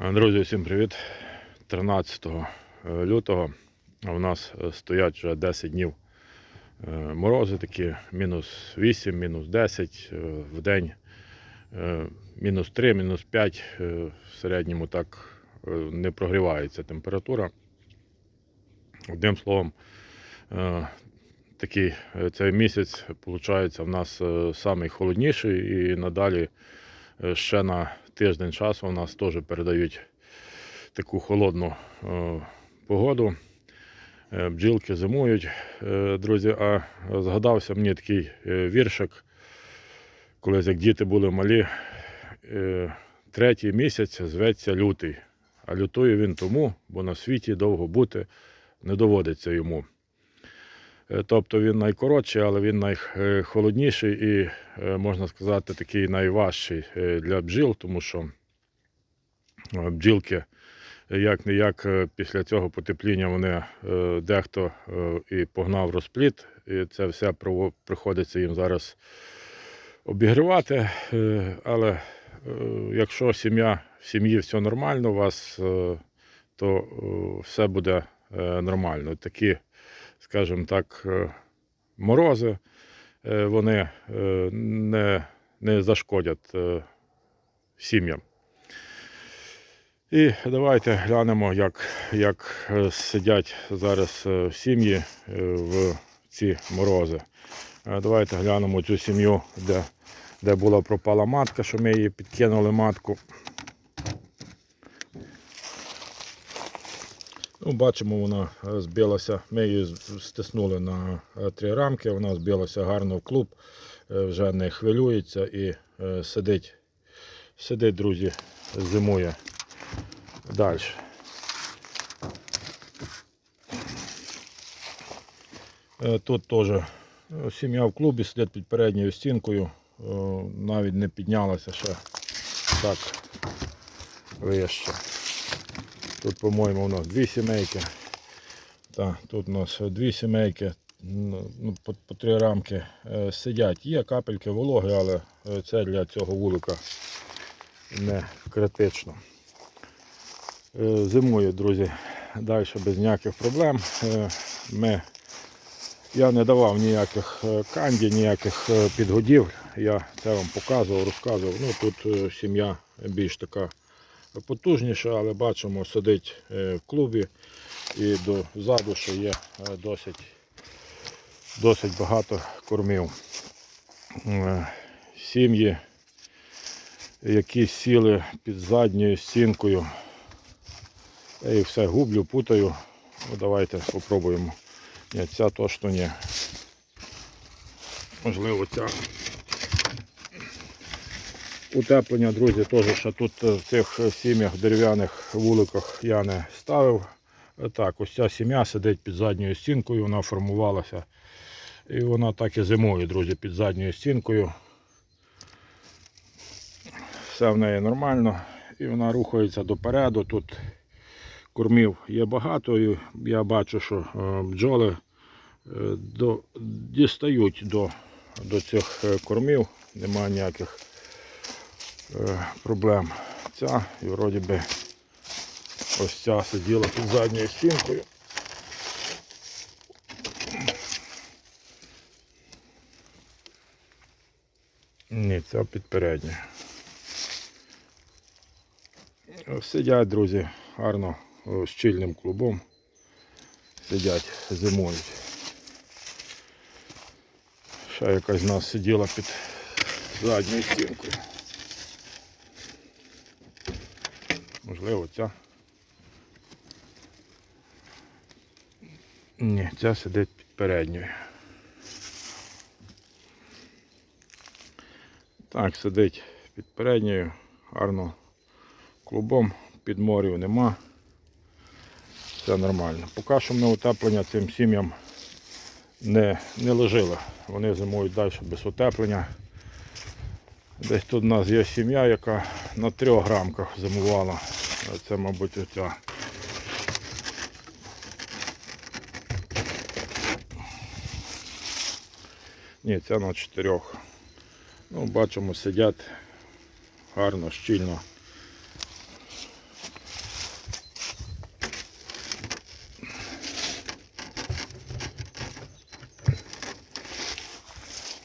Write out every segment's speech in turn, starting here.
Друзі, всім привіт. 13 лютого у нас е, стоять вже 10 днів е, морози такі, мінус 8, мінус 10 е, в день, е, мінус 3, мінус 5. е, В середньому так е, не прогрівається температура. Одним словом, е, такий е, цей місяць виходить в нас е, самий холодніший і надалі е, ще на тиждень часу у нас теж передають таку холодну е, погоду. Е, бджілки зимують, е, друзі. А згадався мені такий е, віршик, колись як діти були малі. Е, третій місяць зветься лютий, а лютує він тому, бо на світі довго бути не доводиться йому. Е, Тобто він найкоротший, але він найхолодніший і, е, можна сказати, такий найважчий е, для бджіл, тому що бджілки як не як після цього потепління вони дехто і погнав розпліт, і це все приходиться їм зараз обігрівати. Але якщо сім'я в сім'ї все нормально, у вас, то все буде нормально. Такі, скажімо так, е, морози е, вони е, не, не зашкодять е, сім'ям. І давайте глянемо, як, як е, сидять зараз е, сім'ї е, в ці морози. Е, Давайте глянемо цю сім'ю, де, де була пропала матка, що ми її підкинули матку. Ну, бачимо, вона збилася. Ми її стиснули на е, три рамки, вона збилася гарно в клуб, е, вже не хвилюється і е, сидить, сидить, друзі, зимує. Далі. Тут теж сім'я в клубі сидить під передньою стінкою, навіть не піднялася ще так вище. Тут, по-моєму, у нас дві сімейки. Так, тут у нас дві сімейки, ну, ну, по, по три рамки е, сидять. Є капельки вологи, але е, це для цього вулика не критично. Е, Зимує, друзі, далі без ніяких проблем. Е, Ми, я не давав ніяких канді, ніяких підгодів. Я це вам показував, розказував. Ну, тут сім'я більш така потужніша, але бачимо, сидить е, в клубі і дозаду, що є е, досить, досить багато кормів. Е, Сім'ї, які сіли під задньою стінкою. Я їх все гублю, путаю. Ну, давайте спробуємо. Ця точно ні. Можливо, ця. Утеплення, друзі, теж ще тут е, в цих сім'ях дерев'яних вуликах я не ставив. Е, Так, ось ця сім'я сидить під задньою стінкою, вона формувалася. І вона так і зимує, друзі, під задньою стінкою. Все в неї нормально. І вона рухається допереду. Тут кормів є багато. І я бачу, що е, бджоли е, до, дістають до, до цих е, кормів. Немає ніяких е, проблем. Ця і вроді би ось ця сиділа під задньою стінкою. Ні, ця під передньою. Сидять, друзі, гарно щільним клубом. Сидять, зимують. Ще якась з нас сиділа під задньою стінкою. Можливо, ця. Ні, ця сидить під передньою. Так, сидить під передньою, гарно клубом, підморів нема. Все нормально. Поки що ми утеплення цим сім'ям не, не лежили. Вони зимують далі без утеплення. Десь тут у нас є сім'я, яка на трьох рамках зимувала. Оце, мабуть, оця. Ні, ця на чотирьох. Ну, бачимо, сидять гарно, щільно.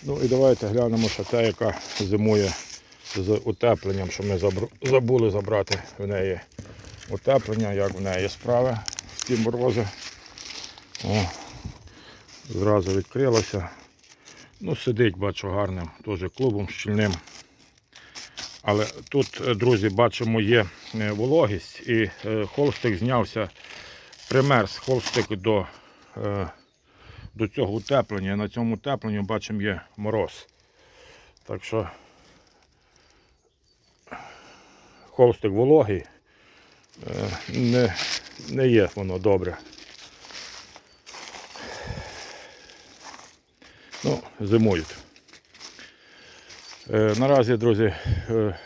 Ну і давайте глянемо, що та, яка зимує з утепленням, що ми забули забрати в неї утеплення, як в неї справи в ті морози. О, зразу відкрилося. Ну, сидить, бачу, гарним теж клубом щільним. Але тут, друзі, бачимо, є е, вологість і е, холстик знявся, примерз холстик до, е, до цього утеплення. На цьому утепленні бачимо є мороз. Так що холстик вологий, е, не, не є воно добре. Ну, зимують. Е, Наразі, друзі, е,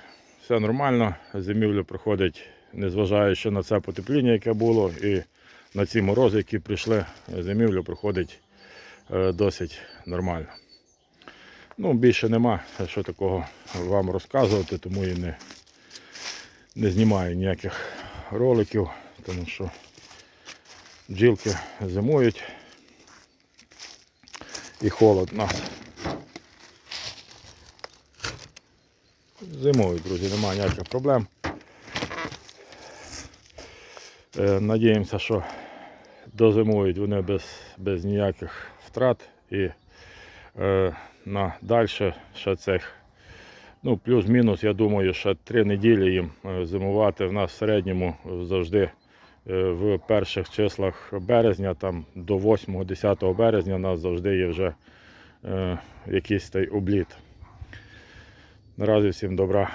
все нормально. Зимівля проходить, незважаючи на це потепління, яке було, і на ці морози, які прийшли, зимівля проходить досить нормально. Ну, більше нема що такого вам розказувати, тому і не, не знімаю ніяких роликів, тому що бджілки зимують і холод нас. Зимують, друзі, немає ніяких проблем. Е, Надіємося, що дозимують вони без, без ніяких втрат і е, на далі ще цих, ну, плюс-мінус, я думаю, ще три неділі їм е, зимувати в нас в середньому завжди е, в перших числах березня, там до 8-10 березня у нас завжди є вже е, якийсь обліт. Наразі всім добра.